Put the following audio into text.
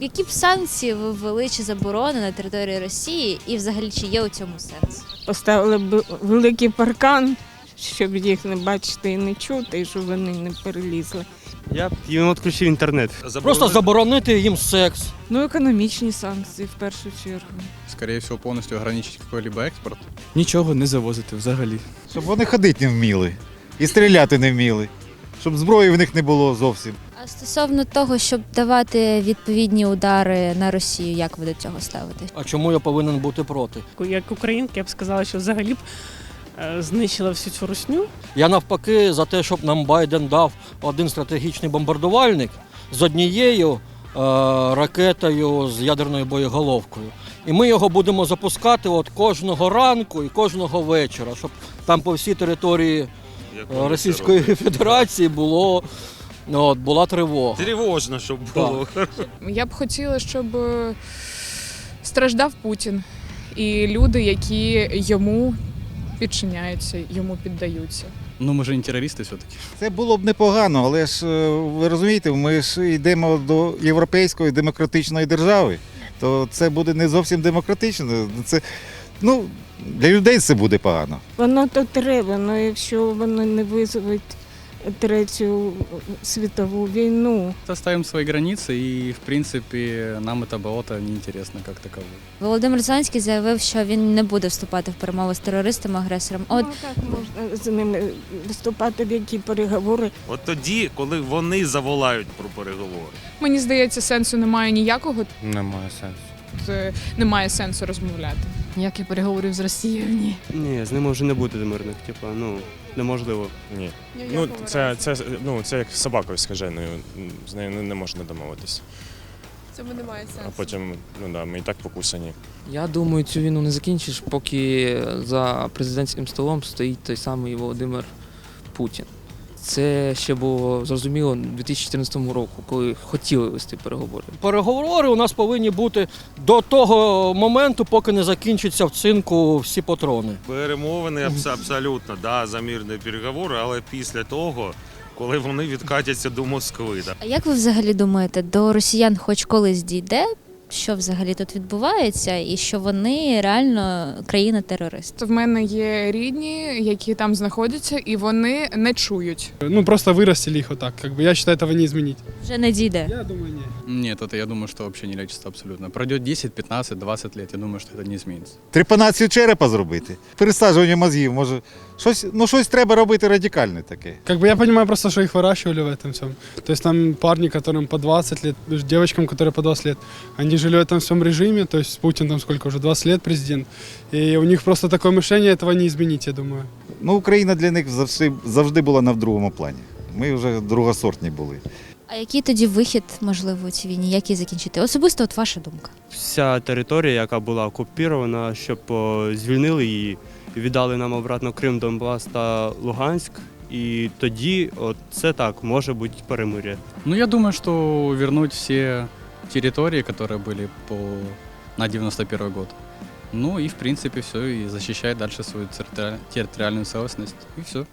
Які б санкції ви ввели чи заборони на території Росії, і взагалі чи є у цьому сенс? Поставили б великий паркан, щоб їх не бачити і не чути, і щоб вони не перелізли. Я б їм відключив інтернет. Просто заборонити їм секс. Ну, економічні санкції в першу чергу. скорее всего, полностью ограничить какой-либо экспорт. Нічого не завозити взагалі. Щоб вони ходити не вміли і стріляти не вміли, щоб зброї в них не було зовсім. А стосовно того, щоб давати відповідні удари на Росію, як ви до цього ставитесь? А чому я повинен бути проти? Як українка, я б сказала, що взагалі б е, знищила всю цю русню. Я навпаки за те, щоб нам Байден дав один стратегічний бомбардувальник з однією е, ракетою з ядерною боєголовкою. І ми його будемо запускати от кожного ранку і кожного вечора, щоб там по всій території е, Російської Федерації було ну, от, була тривога. Тривожно, щоб було. Я б хотіла, щоб е, страждав Путін і люди, які йому підчиняються, йому піддаються. Ну, мы же не террористы все-таки. Це було б непогано, але ж е, ви розумієте, ми ж йдемо до європейської демократичної держави, то це буде не зовсім демократично. Це ну для людей це буде погано. Воно то треба, але якщо воно не визвуть третю світову війну, Оставим свои границы, и, в принципе, нам это болото неинтересно как таковое. Володимир Зеленський заявив, що він не буде вступати в перемови з терористами-агресором. От ну, як можна з ними виступати в які переговори. От тоді, коли вони заволають про переговори. Мені здається, сенсу немає ніякого. Немає сенсу. Е, Немає сенсу розмовляти. Ніяких переговорів з Росією, ні. Ні, з ним може не бути мирних, типу, ну неможливо. Ні. Ну, це, це, ну, це як з собакою скаженою. З нею не, не можна домовитись. Цьому немає сенсу. А потім, ну да, ми і так покусані. Я думаю, цю війну не закінчиш, поки за президентським столом стоїть той самий Володимир Путін. Це ще було зрозуміло у 2014 року, коли хотіли вести переговори. Переговори у нас повинні бути до того моменту, поки не закінчаться в цинку всі патрони. Перемовини абсолютно, да, за мирні переговори, але після того, коли вони відкатяться до Москви. Да. а як ви взагалі думаєте, до росіян хоч колись дійде? Що взагалі тут відбувається, і що вони реально країна-терорист? В мене є рідні, які там знаходяться, і вони не чують. Ну просто виростили їх отак. Якби я вважаю, этого не змінити. Вже не дійде. Я думаю, ні. Нет, это я думаю, что вообще не лечится абсолютно. Пройдет 10, 15, 20 лет, я думаю, что это не изменится. Трепанацію черепа зробити, пересаджування мозгів, може щось, ну щось треба робити радикальне таке. Как бы я понимаю просто, что их выращивали в этом всем. То есть там парни, которым по 20 лет, девочкам, которые по 20 лет, они жили в этом всем режиме, то есть Путин там сколько уже, 20 лет президент. И у них просто такое мышление, этого не изменить, я думаю. Ну, Україна для них завжди, завжди була на другому плані. Ми вже другосортні були. А який тоді вихід можливо у цій війні? Як її закінчити? Особисто, от ваша думка. Вся територія, яка була окупована, щоб о, звільнили її віддали нам обратно Крим, Донбас та Луганськ. І тоді от це так може бути перемир'я. Ну, я думаю, что вернуть все территории, которые были по... на 91 год. Ну и, в принципе, все, и защищать дальше свою территори- территориальную целостность, и все.